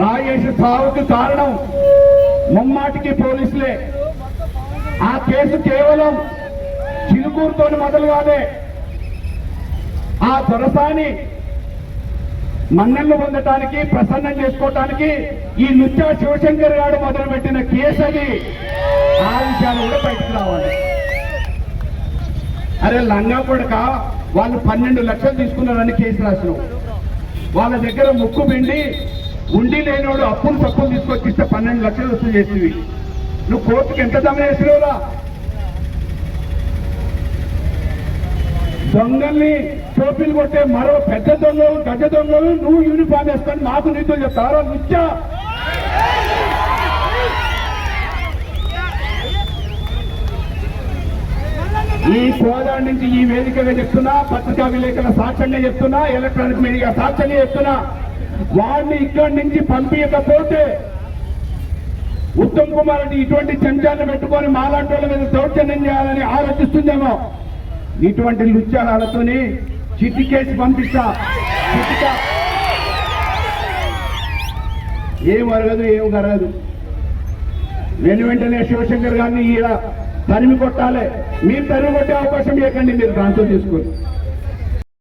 రాజేష్ సావుకు కారణం ముమ్మాటికి పోలీసులే. ఆ కేసు కేవలం చిలుకూరుతో మొదలు కాదే. ఆ దొరసాని మన్నెళ్ళు పొందటానికి ప్రసన్నం చేసుకోవటానికి ఈ నృత్య శివశంకర్ గారు మొదలుపెట్టిన కేసు అది. ఆ విషయాలు కూడా బయటకు రావాలి. అరే లంగా కొడక వాళ్ళు పన్నెండు లక్షలు తీసుకున్నారని కేసు రాసినావు. వాళ్ళ దగ్గర ముక్కు పిండి ఉండి లేనివాడు అప్పులు తప్పులు తీసుకొచ్చి ఇస్తే పన్నెండు లక్షలు వసూలు చేసేవి. నువ్వు కోర్టుకి ఎంత దమ్మ వేసినావురా? దొంగల్ని టోపీలు కొట్టే మరో పెద్ద దొంగలు గడ్డ దొంగలు నువ్వు యూనిఫామ్ వేస్తాను మాకు నీతో చెప్తారా నిత్యా ఈ కోదాడి నుంచి ఈ వేదికగా చెప్తున్నా పత్రికా విలేకరుల సాక్ష్యంగా చెప్తున్నా ఎలక్ట్రానిక్ మీడియా సాక్ష్యంగా చెప్తున్నా. వాడిని ఇక్కడి నుంచి పంపించకపోతే ఉత్తమ్ కుమార్ రెడ్డి ఇటువంటి చెంచాలను పెట్టుకొని మాలాంటి వాళ్ళ మీద దౌర్జన్యం చేయాలని ఆలోచిస్తుందేమో. ఇటువంటి లుచ్చాలతోని చిట్టి కేసు పంపిస్తా. చిట్టిక. ఏం అరగదు ఏం కరగదు. వెను వెంటనే శివశంకర్ గారిని ఈడ తరిమి కొట్టాలి. మీరు తరిమి కొట్టే అవకాశం ఇవ్వకండి మీరు దాంతో తీసుకొని